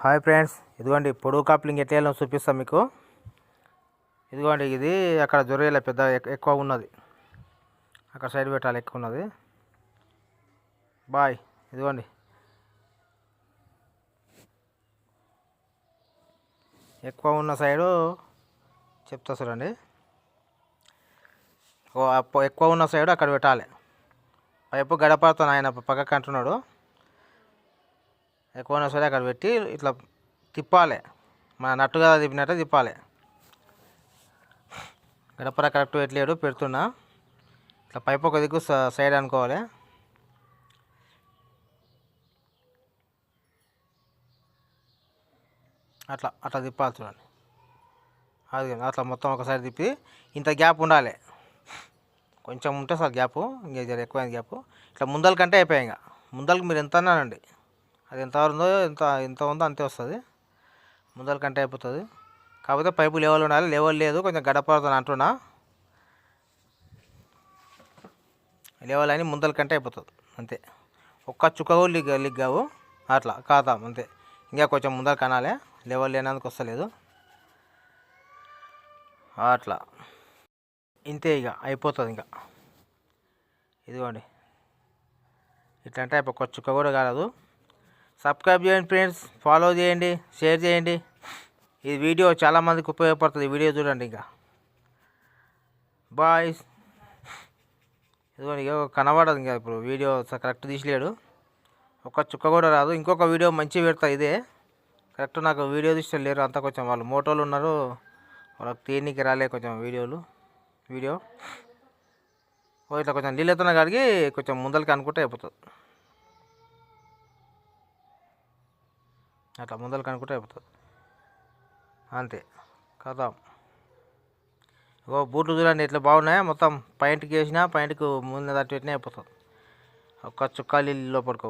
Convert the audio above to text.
Hi friends ఇదిగోండి పొడుగు కాప్లింగ్ ఎట్లా చూపిస్తాం మీకు. ఇదిగోండి ఇది అక్కడ జొరేలా పెద్ద ఎక్- ఎక్కువ ఉన్నది. అక్కడ సైడ్ పెట్టాలి ఎక్కువ ఉన్నది. బాయ్ ఇదిగోండి. ఎక్కువ ఉన్న సైడు చెప్తా చూడండి. ఎక్కువ ఉన్న సైడు అక్కడ పెట్టాలి. పైపు గడపడుతాను ఆయన పక్కకి అంటున్నాడు. ఎక్కువైనా సరే అక్కడ పెట్టి ఇట్లా తిప్పాలి. మన నట్టుగా తిప్పినట్టే తిప్పాలి. గడపర కరెక్ట్ పెట్టలేడు పెడుతున్నా. ఇట్లా పైపు ఒక దిక్కు స- సైడ్ అనుకోవాలి. అట్లా అట్లా తిప్పాలి చూడండి. అది అట్లా మొత్తం ఒకసారి తిప్పి ఇంత గ్యాప్ ఉండాలి. కొంచెం ఉంటే సార్ గ్యాప్ ఇంకా ఎక్కువైంది ఎక్కువైన గ్యాప్. ఇట్లా ముందల కంటే అయిపోయాయి ఇంకా. ముందలకి మీరు ఎంత అన్నానండి అది ఎంత ఉందో ఎంత ఎంత ఉందో అంతే వస్తుంది. ముందర కంటే అయిపోతుంది. కాకపోతే పైపు లెవెల్ ఉండాలి. లెవెల్ లేదు. కొంచెం గడపడుతుంది అంటున్నా. లెవెల్ అని ముందల కంటే అయిపోతుంది. అంతే. ఒక్క చుక్క కూడా లిగ్ లిగ్గావు అట్లా కాదాం అంతే. ఇంకా కొంచెం ముందర కనాలి. లెవెల్ లేనందుకు వస్తలేదు. అట్లా. ఇంతే ఇక. అయిపోతుంది ఇంకా. ఇదిగోండి. ఇట్లా అంటే ఒక్క చుక్క కూడా కాలదు. సబ్స్క్రైబ్ చేయండి ఫ్రెండ్స్ ఫాలో చేయండి షేర్ చేయండి. ఈ వీడియో చాలామందికి ఉపయోగపడుతుంది. ఈ వీడియో చూడండి ఇంకా. బాయ్ ఇదిగోండి ఇక కనబడదు ఇంకా ఇప్పుడు వీడియో కరెక్ట్ తీసలేడు. ఒక చుక్క కూడా రాదు. ఇంకొక వీడియో మంచి పెడతా ఇదే. కరెక్ట్ నాకు వీడియో తీస్తే లేరు. అంతా కొంచెం వాళ్ళు మోటోలు ఉన్నారు. వాళ్ళకి తీయనీకి రాలే కొంచెం వీడియోలు వీడియో ఇట్లా కొంచెం నీళ్ళతో కాడికి కొంచెం ముందలకి అనుకుంటే అయిపోతుంది. అట్లా ముందలు కనుక్కుంటే అయిపోతుంది. అంతే కదా ఓ బూట్లు చూడండి ఎట్లా బాగున్నాయా? మొత్తం పైంట్కి వేసినా పాయింట్కి ముందు తట్టు పెట్టినా అయిపోతుంది. ఒక్క చుక్కాలు లోపలికి